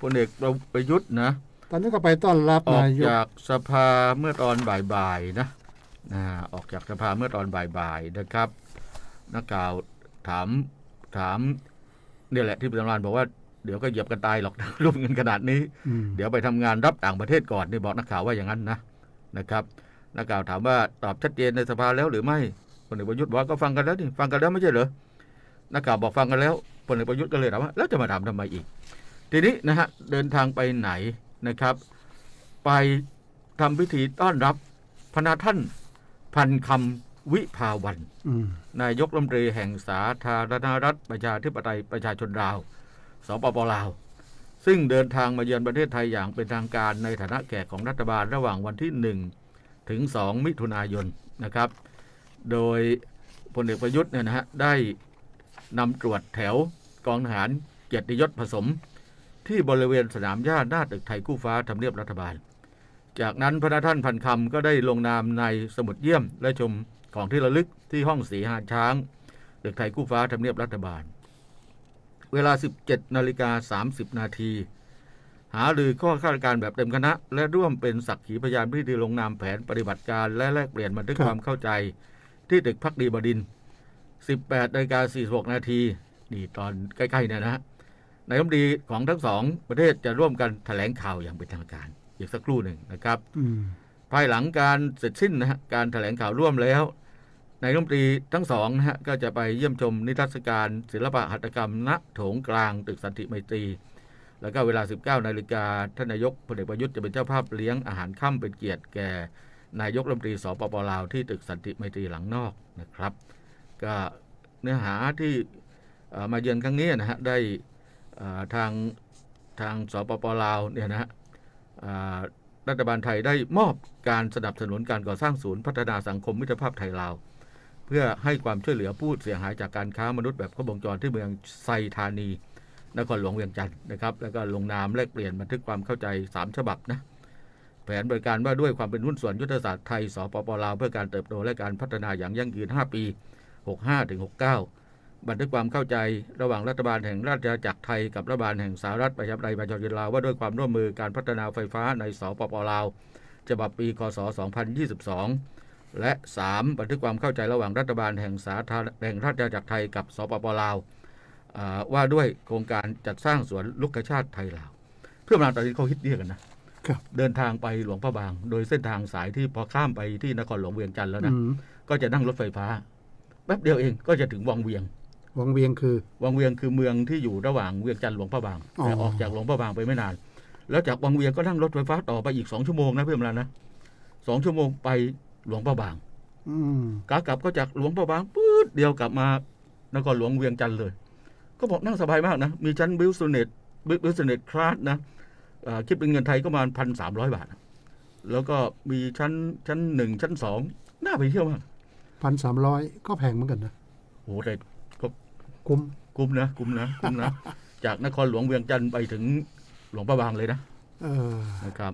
พลเอกประยุทธ์นะตอนนี้ก็ไปต้อนรับออกนายกจากสภาเมื่อตอนบ่ายๆนะนะออกจากสภาเมื่อตอนบ่ายๆนะครับ นักข่าวถามถามเนี่ยแหละที่ประธานบอกว่าเดี๋ยวก็เหยียบกันตายหรอกร่วมเงินขนาดนี้อืมเดี๋ยวไปทำงานรับต่างประเทศก่อนนี่บอกนักข่าวว่าอย่างนั้นนะนะครับ นักข่าวถามว่าตอบชัดเจนในสภาแล้วหรือไม่พลเอกประยุทธ์บอกว่าก็ฟังกันแล้วนี่ฟังกันแล้วไม่ใช่เหรอนักข่าวบอกฟังกันแล้วพลเอกประยุทธ์ก็เลยถามว่าแล้วจะมาถามทำไมอีก ทีนี้นะฮะเดินทางไปไหนนะครับ ไปทำพิธีต้อนรับพระท่านพันคำวิภาวันอืมนายกรัฐมนตรีแห่งสาธารณรัฐประชาธิปไตยประชาชนลาวสปปลาว ซึ่งเดินทางมาเยือนประเทศไทยอย่างเป็นทางการในฐานะแขกของรัฐบาลระหว่างวันที่ 1 ถึง 2 มิถุนายนนะครับ โดยพลเอกประยุทธ์เนี่ยนะฮะได้นำตรวจแถวกองทหารเกียรติยศผสม ที่บริเวณสนามหญ้าหน้าตึกไทยคู่ฟ้าทำเนียบรัฐบาล จากนั้นพระท่านพันคำก็ได้ลงนามในสมุดเยี่ยมและชมของที่ระลึกที่ห้องสีหาช้างตึกไทยคู่ฟ้าทำเนียบรัฐบาล เวลา 17นาฬิกา30 นาทีหารือข้อข้าราชการแบบเต็มคณะ และร่วมเป็นสักขีพยานพิธีลงนามแผนปฏิบัติการและแลกเปลี่ยนบันทึกความเข้าใจ ที่ตึกพักดีบดิน 18นาฬิกา46 นาทีนี่ตอนใกล้ๆเนี่ยนะฮะ นายกรัฐมนตรีของทั้งสองประเทศจะร่วมกันแถลงข่าวอย่างเป็นทางการ อีกสักครู่หนึ่งนะครับอืมภายหลังการเสร็จสิ้นนะฮะการแถลงข่าวร่วมแล้วนายรัฐมนตรีทั้งสองนะฮะก็จะไปเยี่ยมชมนิทรรศการศิลปะหัตถกรรมณโถงกลางตึกสันติไมตรี แล้วก็เวลา 19นาฬิกาท่านนายกพลเอกประยุทธ์จะเป็นเจ้าภาพเลี้ยงอาหารค่ำเป็นเกียรติแก่ นายกรัฐมนตรีสปปลาวที่ตึกสันติไมตรีหลังนอกนะครับ ก็เนื้อหาที่เอ่อมาเยือนครั้งนี้นะฮะได้เอ่อ ทางทางสปปลาวเนี่ยนะฮะรัฐบาลไทยได้มอบการสนับสนุนการก่อสร้างศูนย์พัฒนาสังคมมิตรภาพไทยลาว เพื่อให้ความช่วยเหลือผู้เสียหายจากการค้ามนุษย์แบบครบวงจรที่เมืองไซธานี นครหลวงเวียงจันทร์นะครับ แล้วก็ลงนามแลกเปลี่ยนบันทึกความเข้าใจ 3 ฉบับนะแผนบริการว่าด้วยความเป็นหุ้นส่วนยุทธศาสตร์ไทยสปปลาวเพื่อการเติบโตและการพัฒนาอย่างยั่งยืน 5 ปี 65ถึง69 บันทึกความเข้าใจระหว่างรัฐบาลแห่งราชอาณาจักรไทยกับรัฐบาลแห่งสหรัฐประชาธิปไตยประชาชนลาวว่าด้วยความร่วมมือการพัฒนาไฟฟ้าในสปปลาวฉบับปีคศ 2022 และ 3 บันทึกความเข้าใจระหว่างรัฐบาลแห่งสาธารณแห่งราชอาณาจักรไทยกับสปปลาวอ่าว่าด้วยโครงการจัดสร้างสวนลูกชาติไทยลาวเพื่อนมาตอนนี้เขาฮิตเรียกกันนะครับเดินทางไปหลวงพระบาง โดยเส้นทางสายที่พอข้ามไปที่นครหลวงเวียงจันทร์แล้วนะอืมก็จะนั่งรถไฟฟ้าแป๊บเดียวเองก็จะถึงวังเวียง วังเวียงคือ วังเวียงคือเมืองที่อยู่ระหว่างเวียงจันทร์หลวงพระบางอ๋อแต่ออกจากหลวงพระบางไปไม่นาน แล้วจากวังเวียงก็นั่งรถไฟฟ้าต่อไปอีกสองชั่วโมงนะเพื่อนมานะสองชั่วโมงไปหลวงพระบางอืมกากลับก็จากหลวงพระบางปื๊ดเดียวกลับมานครหลวงเวียงจันทร์เลย ก็บอกนั่งสบายมากนะ มีชั้นบิวสเนตบิวสเนตคลาสนะอ่าคิดเป็นเงินไทยก็ประมาณพันสามร้อยบาท แล้วก็มีชั้นชั้นหนึ่งชั้นสองน่าไปเที่ยวมากพันสามร้อยก็แพงเหมือนกันนะโอ้โหแต่ คุ้มคุ้มนะคุ้มนะคุ้มนะ จากนครหลวงเวียงจันทร์ไปถึงหลวงพระบางเลยนะเออนะครับ